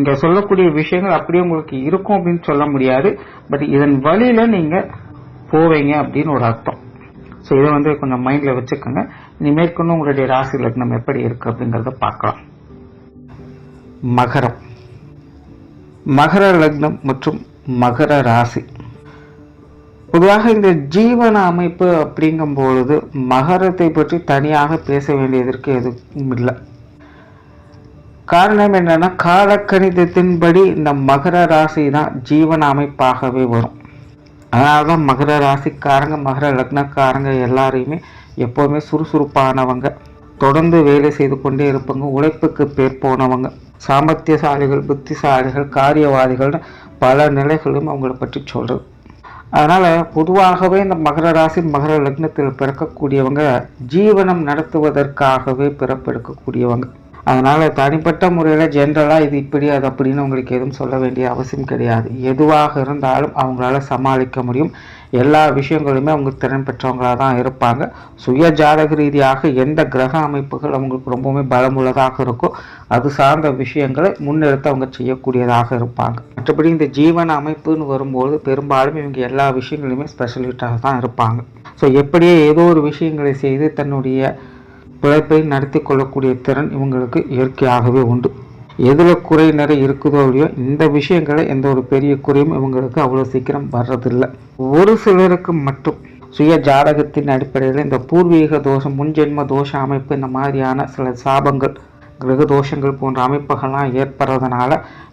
இங்க சொல்லக்கூடிய விஷயங்கள் அப்படியே உங்களுக்கு இருக்கும் அப்படின்னு சொல்ல முடியாது. பட் இதன் வழியில நீங்க போவீங்க அப்படின்னு ஒரு அர்த்தம். ஸோ இதை வந்து கொஞ்சம் மைண்ட்ல வச்சுக்கோங்க. நீ மேற்கொண்டு உங்களுடைய ராசி லக்னம் எப்படி இருக்கு அப்படிங்கறத பார்க்கலாம். மகரம். மகர லக்னம் மற்றும் மகர ராசி. பொதுவாக இந்த ஜீவன அமைப்பு அப்படிங்கும் பொழுது மகரத்தை பற்றி தனியாக பேச வேண்டியதற்கு எதுவும் இல்லை. காரணம் என்னென்னா காலக்கணிதத்தின்படி இந்த மகர ராசி தான் ஜீவன அமைப்பாகவே வரும். அதனாலதான் மகர ராசிக்காரங்க மகர லக்னக்காரங்க எல்லாரையுமே எப்போவுமே சுறுசுறுப்பானவங்க. தொடர்ந்து வேலை செய்து கொண்டே இருப்பாங்க உழைப்புக்கு பேர் போனவங்க சாமர்த்தியசாலிகள் புத்திசாலிகள் காரியவாதிகள்னு பல நிலைகளும் அவங்கள பற்றி சொல்கிறது அதனால் பொதுவாகவே இந்த மகர ராசி மகர லக்னத்தில் பிறக்கக்கூடியவங்க ஜீவனம் நடத்துவதற்காகவே பிறப்பெடுக்கக்கூடியவங்க. அதனால் தனிப்பட்ட முறையில் ஜென்ரலாக இது இப்படி அது அப்படின்னு உங்களுக்கு எதுவும் சொல்ல வேண்டிய அவசியம் கிடையாது. எதுவாக இருந்தாலும் அவங்களால சமாளிக்க முடியும். எல்லா விஷயங்களுமே அவங்க திறன் பெற்றவங்களாக தான் இருப்பாங்க. சுய ஜாதக ரீதியாக எந்த கிரக அமைப்புகள் அவங்களுக்கு ரொம்பவுமே பலமுள்ளதாக இருக்கோ அது சார்ந்த விஷயங்களை முன்னெடுத்து அவங்க செய்யக்கூடியதாக இருப்பாங்க. மற்றபடி இந்த ஜீவன அமைப்புன்னு வரும்போது பெரும்பாலும் இவங்க எல்லா விஷயங்களுமே ஸ்பெஷலிஸ்டாக தான் இருப்பாங்க. ஸோ எப்படியே ஏதோ ஒரு விஷயங்களை செய்து தன்னுடைய பிழைப்பை நடத்தி கொள்ளக்கூடிய திறன் இவங்களுக்கு இயற்கையாகவே உண்டு. எதில் குறை நிறை இருக்குதோ இல்லையோ இந்த விஷயங்களை எந்த ஒரு பெரிய குறையும் இவங்களுக்கு அவ்வளோ சீக்கிரம் வர்றதில்லை. ஒரு சிலருக்கு மட்டும் சுய ஜாதகத்தின் அடிப்படையில் இந்த பூர்வீக தோஷம் முன்ஜென்ம தோஷ அமைப்பு இந்த மாதிரியான சில சாபங்கள் கிரக தோஷங்கள் போன்ற அமைப்புகள்லாம் ஏற்படுறதுனால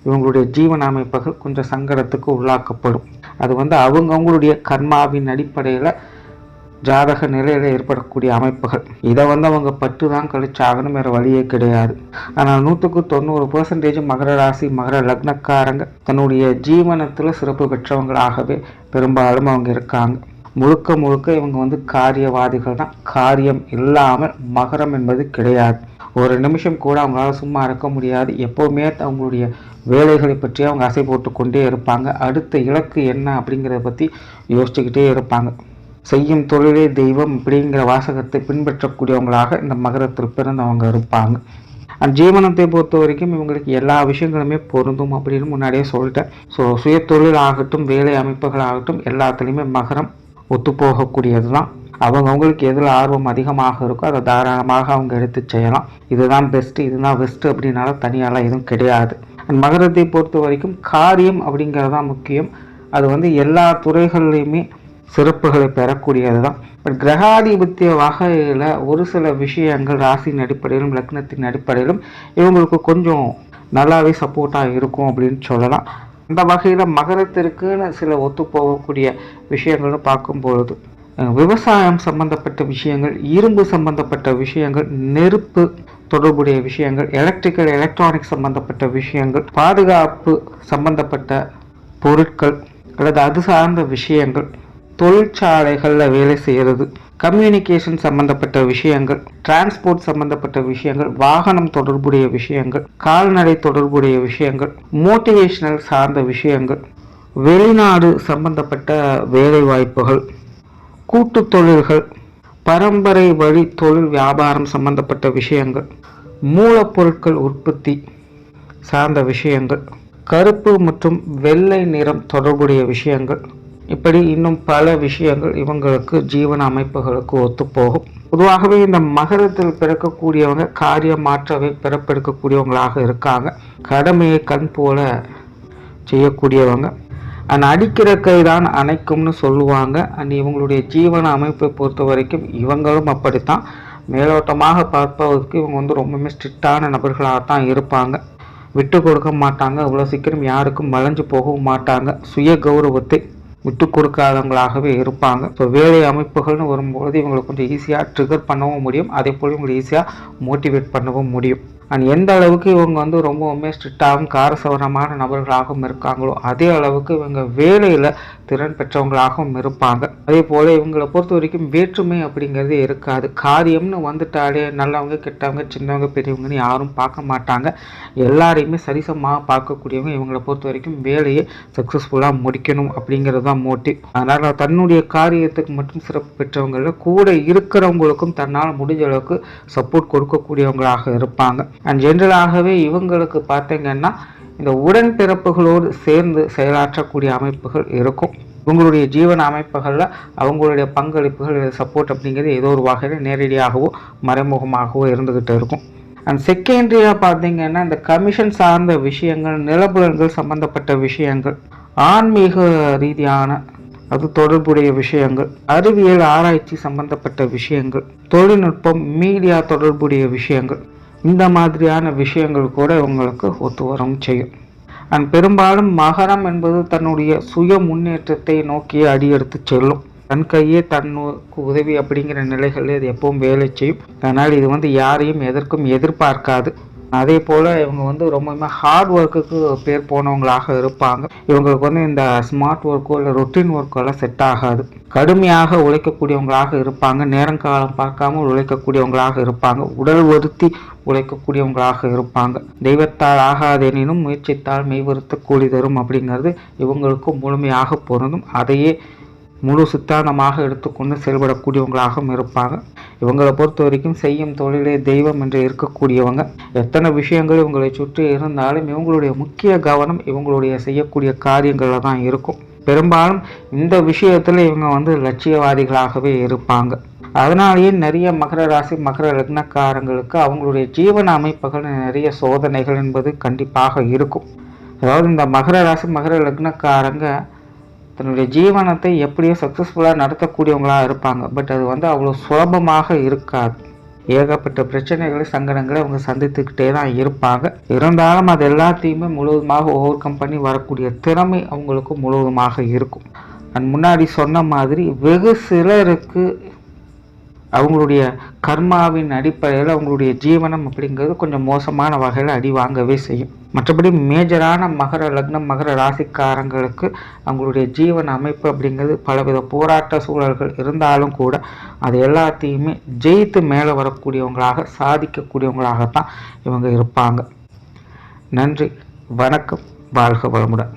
இவங்களுடைய ஜீவன அமைப்புகள் கொஞ்சம் சங்கடத்துக்கு உள்ளாக்கப்படும். அது வந்து அவங்க அவங்களுடைய கர்மாவின் அடிப்படையில் ஜாதக நிலையில ஏற்படக்கூடிய அமைப்புகள். இதை வந்து அவங்க பட்டு தான் கழிச்சாகணும் வேற வழியே கிடையாது. ஆனால் நூற்றுக்கு தொண்ணூறு பர்சன்டேஜ் மகர ராசி மகர லக்னக்காரங்க தன்னுடைய ஜீவனத்தில் சிறப்பு பெற்றவங்களாகவே பெரும்பாலும் அவங்க இருக்காங்க. முழுக்க முழுக்க இவங்க வந்து காரியவாதிகள் தான். காரியம் இல்லாமல் மகரம் என்பது கிடையாது. ஒரு நிமிஷம் கூட அவங்களால சும்மா இருக்க முடியாது. எப்போவுமே அவங்களுடைய வேலைகளை பற்றி அவங்க அசை போட்டு கொண்டே இருப்பாங்க. அடுத்த இலக்கு என்ன அப்படிங்கிறத பற்றி யோசிச்சுக்கிட்டே இருப்பாங்க. செய்யும் தொழிலே தெய்வம் அப்படிங்கிற வாசகத்தை பின்பற்றக்கூடியவங்களாக இந்த மகரத்தில் பிறந்தவங்க இருப்பாங்க. அந்த ஜீவனத்தை பொறுத்த வரைக்கும் இவங்களுக்கு எல்லா விஷயங்களுமே பொருந்தும் அப்படின்னு முன்னாடியே சொல்லிட்டேன். ஸோ சுய தொழில் ஆகட்டும் வேலை அமைப்புகள் ஆகட்டும் எல்லாத்துலேயுமே மகரம் ஒத்துப்போகக்கூடியது தான் அவங்கவுங்களுக்கு எதில் ஆர்வம் அதிகமாக இருக்கோ அதை தாராளமாக அவங்க எடுத்து செய்யலாம். இதுதான் பெஸ்ட்டு இதுதான் பெஸ்ட்டு அப்படின்னால தனியாலாம் எதுவும் கிடையாது. மகரத்தை பொறுத்த வரைக்கும் காரியம் அப்படிங்கிறது தான் முக்கியம். அது வந்து எல்லா துறைகள்லையுமே சிறப்புகளை பெறக்கூடியது தான் பட் கிரகாதிபத்திய வகையில் ஒரு சில விஷயங்கள் ராசியின் அடிப்படையிலும் லக்னத்தின் அடிப்படையிலும் இவங்களுக்கு கொஞ்சம் நல்லாவே சப்போர்ட்டாக இருக்கும் அப்படின்னு சொல்லலாம். அந்த வகையில் மகரத்திற்குன்னு சில ஒத்து போகக்கூடிய விஷயங்கள்னு பார்க்கும்பொழுது விவசாயம் சம்பந்தப்பட்ட விஷயங்கள் இரும்பு சம்பந்தப்பட்ட விஷயங்கள் நெருப்பு தொடர்புடைய விஷயங்கள் எலக்ட்ரிக்கல் எலக்ட்ரானிக் சம்பந்தப்பட்ட விஷயங்கள் பாதுகாப்பு சம்பந்தப்பட்ட பொருட்கள் அல்லது அது சார்ந்த விஷயங்கள் தொழிற்சாலைகளில் வேலை செய்கிறது கம்யூனிகேஷன் சம்பந்தப்பட்ட விஷயங்கள் டிரான்ஸ்போர்ட் சம்பந்தப்பட்ட விஷயங்கள் வாகனம் தொடர்புடைய விஷயங்கள் கால்நடை தொடர்புடைய விஷயங்கள் மோட்டிவேஷனல் சார்ந்த விஷயங்கள் வெளிநாடு சம்பந்தப்பட்ட வேலை வாய்ப்புகள் கூட்டு தொழில்கள் பரம்பரை வழி தொழில் வியாபாரம் சம்பந்தப்பட்ட விஷயங்கள் மூலப்பொருட்கள் உற்பத்தி சார்ந்த விஷயங்கள் கருப்பு மற்றும் வெள்ளை நிறம் தொடர்புடைய விஷயங்கள் இப்படி இன்னும் பல விஷயங்கள் இவங்களுக்கு ஜீவன அமைப்புகளுக்கு ஒத்துப்போகும். பொதுவாகவே இந்த மகரத்தில் பிறக்கக்கூடியவங்க காரியம் மாற்றவை பிறப்பெடுக்கக்கூடியவங்களாக இருக்காங்க. கடமையை கண் போல செய்யக்கூடியவங்க. அண்ட் அடிக்கிற கை தான் அணைக்கும்னு சொல்லுவாங்க. அண்ட் இவங்களுடைய ஜீவன அமைப்பை பொறுத்த வரைக்கும் இவங்களும் அப்படித்தான். மேலோட்டமாக பார்ப்பதற்கு இவங்க வந்து ரொம்பவுமே ஸ்ட்ரிக்டான நபர்களாக தான் இருப்பாங்க. விட்டு கொடுக்க மாட்டாங்க. அவ்வளோ சீக்கிரம் யாருக்கும் மலைஞ்சு போகவும் மாட்டாங்க. சுய கௌரவத்தை விட்டு கொடுக்காதவங்களாகவே இருப்பாங்க. ஸோ வேலை அமைப்புகள்னு வரும்போது இவங்களுக்கு கொஞ்சம் ஈஸியாக ட்ரிகர் பண்ணவும் முடியும். அதே போல் இவங்களை ஈஸியாக மோட்டிவேட் பண்ணவும் முடியும். அண்ட் எந்த அளவுக்கு இவங்க வந்து ரொம்பவுமே ஸ்ட்ரிக்டாகவும் காரசவரமான நபர்களாகவும் இருக்காங்களோ அதே அளவுக்கு இவங்க வேலையில் திறன் பெற்றவங்களாகவும் இருப்பாங்க. அதே போல் இவங்களை பொறுத்த வரைக்கும் வேற்றுமை அப்படிங்கிறது இருக்காது. காரியம்னு வந்துட்டாலே நல்லவங்க கெட்டவங்க சின்னவங்க பெரியவங்கன்னு யாரும் பார்க்க மாட்டாங்க. எல்லாரையுமே சரிசமாக பார்க்கக்கூடியவங்க இவங்களை பொறுத்த வரைக்கும் வேலையை சக்ஸஸ்ஃபுல்லாக முடிக்கணும் அப்படிங்கிறது தான் மோட்டிவ் அதனால் தன்னுடைய காரியத்துக்கு மட்டும் சிறப்பு பெற்றவங்களில் கூட இருக்கிறவங்களுக்கும் தன்னால் முடிஞ்ச அளவுக்கு சப்போர்ட் கொடுக்கக்கூடியவங்களாக இருப்பாங்க. அண்ட் ஜென்ரலாகவே இவங்களுக்கு பார்த்தீங்கன்னா இந்த உடன்பிறப்புகளோடு சேர்ந்து செயலாற்றக்கூடிய அமைப்புகள் இருக்கும். உங்களுடைய ஜீவன அமைப்புகளில் அவங்களுடைய பங்களிப்புகள் சப்போர்ட் அப்படிங்கிறது ஏதோ ஒரு வகையில் நேரடியாகவோ மறைமுகமாகவோ இருந்துக்கிட்டு இருக்கும். அண்ட் செகண்டரியாக பார்த்தீங்கன்னா இந்த கமிஷன் சார்ந்த விஷயங்கள் நிலபுலன்கள் சம்பந்தப்பட்ட விஷயங்கள் ஆன்மீக ரீதியான அது தொடர்புடைய விஷயங்கள் அறிவியல் ஆராய்ச்சி சம்பந்தப்பட்ட விஷயங்கள் தொழில்நுட்பம் மீடியா தொடர்புடைய விஷயங்கள் இந்த மாதிரியான விஷயங்கள் கூட இவங்களுக்கு ஒத்து வரும் செய்யும். அண்ட் பெரும்பாலும் மகரம் என்பது தன்னுடைய சுய முன்னேற்றத்தை நோக்கி அடியெடுத்து செல்லும். தன் கையே தன்னுக்கு உதவி அப்படிங்கிற நிலைகளில் இது எப்பவும் வேலை செய்யும். அதனால் இது வந்து யாரையும் எதற்கும் எதிர்பார்க்காது. அதே போல் இவங்க வந்து ரொம்பவுமே ஹார்ட் ஒர்க்குக்கு பேர் போனவங்களாக இருப்பாங்க. இவங்களுக்கு வந்து இந்த ஸ்மார்ட் ஒர்க்கோ இல்லை ரொட்டீன் ஒர்க்கோ எல்லாம் செட் ஆகாது. கடுமையாக உழைக்கக்கூடியவங்களாக இருப்பாங்க. நேரங்காலம் பார்க்காம உழைக்கக்கூடியவங்களாக இருப்பாங்க. உடல் வருத்தி உழைக்கக்கூடியவங்களாக இருப்பாங்க. தெய்வத்தால் ஆகாதெனினும் முயற்சித்தால் மெய்வருத்த கூலி தரும் அப்படிங்கிறது இவங்களுக்கும் முழுமையாக பொருந்தும். அதையே முழு சித்தாந்தமாக எடுத்துக்கொண்டு செயல்படக்கூடியவங்களாகவும் இருப்பாங்க. இவங்களை பொறுத்த வரைக்கும் செய்யும் தொழிலே தெய்வம் என்று இருக்கக்கூடியவங்க. எத்தனை விஷயங்கள் இவங்களை சுற்றி இருந்தாலும் இவங்களுடைய முக்கிய கவனம் இவங்களுடைய செய்யக்கூடிய காரியங்களில் தான் இருக்கும். பெரும்பாலும் இந்த விஷயத்தில் இவங்க வந்து லட்சியவாதிகளாகவே இருப்பாங்க. அதனாலேயே நிறைய மகர ராசி மகர லக்னக்காரங்களுக்கு அவங்களுடைய ஜீவன அமைப்புகள் நிறைய சோதனைகள் என்பது கண்டிப்பாக இருக்கும். அதாவது இந்த மகர ராசி மகர லக்னக்காரங்க தன்னுடைய ஜீவனத்தை எப்படியோ சக்ஸஸ்ஃபுல்லாக நடத்தக்கூடியவங்களாக இருப்பாங்க. பட் அது வந்து அவ்வளோ சுலபமாக இருக்காது. ஏகப்பட்ட பிரச்சனைகளை சங்கடங்களை அவங்க சந்தித்துக்கிட்டே தான் இருப்பாங்க. இருந்தாலும் அது எல்லாத்தையுமே முழுவதுமாக ஓவர் கம் பண்ணி வரக்கூடிய திறமை அவங்களுக்கு முழுவதுமாக இருக்கும். நான் முன்னாடி சொன்ன மாதிரி வெகு சிலருக்கு அவங்களுடைய கர்மாவின் அடிப்படையில் அவங்களுடைய ஜீவனம் அப்படிங்கிறது கொஞ்சம் மோசமான வகையில் அடி வாங்கவே செய்யும். மற்றபடி மேஜரான மகர லக்னம் மகர ராசிக்காரங்களுக்கு அவங்களுடைய ஜீவன அமைப்பு அப்படிங்கிறது பலவித போராட்ட சூழல்கள் இருந்தாலும் கூட அது எல்லாத்தையுமே ஜெயித்து மேலே வரக்கூடியவங்களாக சாதிக்கக்கூடியவங்களாகத்தான் இவங்க இருப்பாங்க. நன்றி வணக்கம் வாழ்க வளமுடன்.